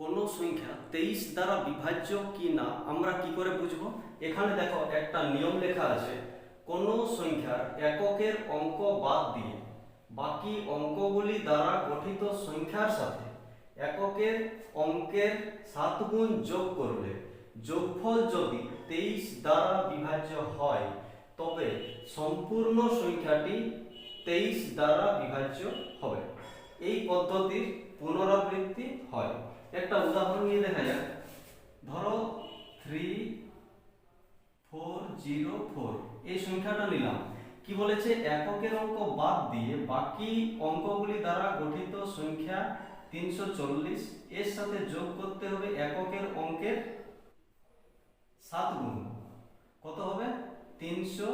কোনো সংখ্যা তেইশ দ্বারা বিভাজ্য কি না, আমরা কি করে বুঝব? এখানে দেখো একটা নিয়ম লেখা আছে, কোনো সংখ্যার এককের অঙ্ক বাদ দিয়ে বাকি অঙ্কগুলি দ্বারা গঠিত সংখ্যার সাথে এককের অঙ্কের সাত গুণ যোগ করলে যোগফল যদি তেইশ দ্বারা বিভাজ্য হয়, তবে সম্পূর্ণ সংখ্যাটি তেইশ দ্বারা বিভাজ্য হবে। এই পদ্ধতির পুনরাবৃত্তি হয়। একটা উদাহরণ নিয়ে দেখা যাক। ধরো থ্রি ফোর জিরো ফোর এই সংখ্যাটা নিলাম। কি বলেছে? এককের অঙ্ক বাদ দিয়ে বাকি অঙ্কগুলি দ্বারা গঠিত সংখ্যা তিনশো চল্লিশ। এর সাথে যোগ করতে হবে এককের অঙ্কের সাত গুণ। কত হবে? তিনশো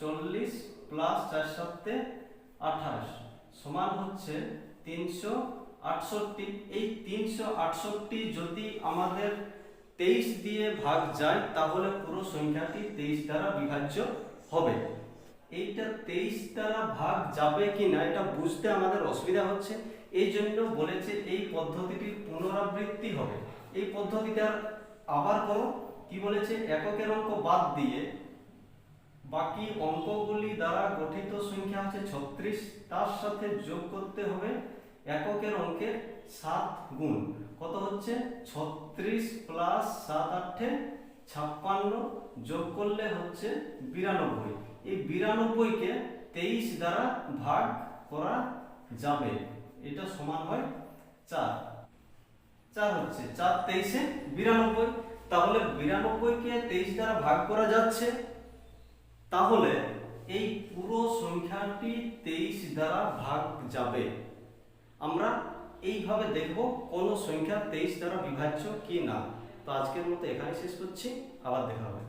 চল্লিশ প্লাস চার সাতে আঠাশ। সমান হচ্ছে তিনশো আটষট্টি, এই তিনশো আটষট্টি যদি আমাদের তেইশ দিয়ে ভাগ যায়, তাহলে পুরো সংখ্যাটি তেইশ দ্বারা বিভাজ্য হবে। এইটা তেইশ দ্বারা ভাগ যাবে কি না এটা বুঝতে আমাদের অসুবিধা হচ্ছে। এই জন্য বলেছে এই পদ্ধতিটির পুনরাবৃত্তি হবে। এই পদ্ধতিটা আবার করো। কি বলেছে? এককের অঙ্ক বাদ দিয়ে বাকি অঙ্কগুলি দ্বারা গঠিত সংখ্যা আছে ছত্রিশ। তার সাথে যোগ করতে হবে এককের অঙ্কের সাত গুণ। কত হচ্ছে? ছত্রিশ প্লাস সাত আটে ছাপ্পান্ন যোগ করলে হচ্ছে বিরানব্বই। এই বিরানব্বইকে তেইশ দ্বারা ভাগ করা যাবে। এটা সমান হয় চার। চার হচ্ছে, চার তেইশে বিরানব্বই। তাহলে বিরানব্বইকে তেইশ দ্বারা ভাগ করা যাচ্ছে। তাহলে এই পুরো সংখ্যাটি তেইশ দ্বারা ভাগ যাবে। আমরা এইভাবে দেখব কোন সংখ্যা তেইশ দ্বারা বিভাজ্য কি না। তো আজকের মতো এখানে শেষ করছি, আবার দেখা হবে।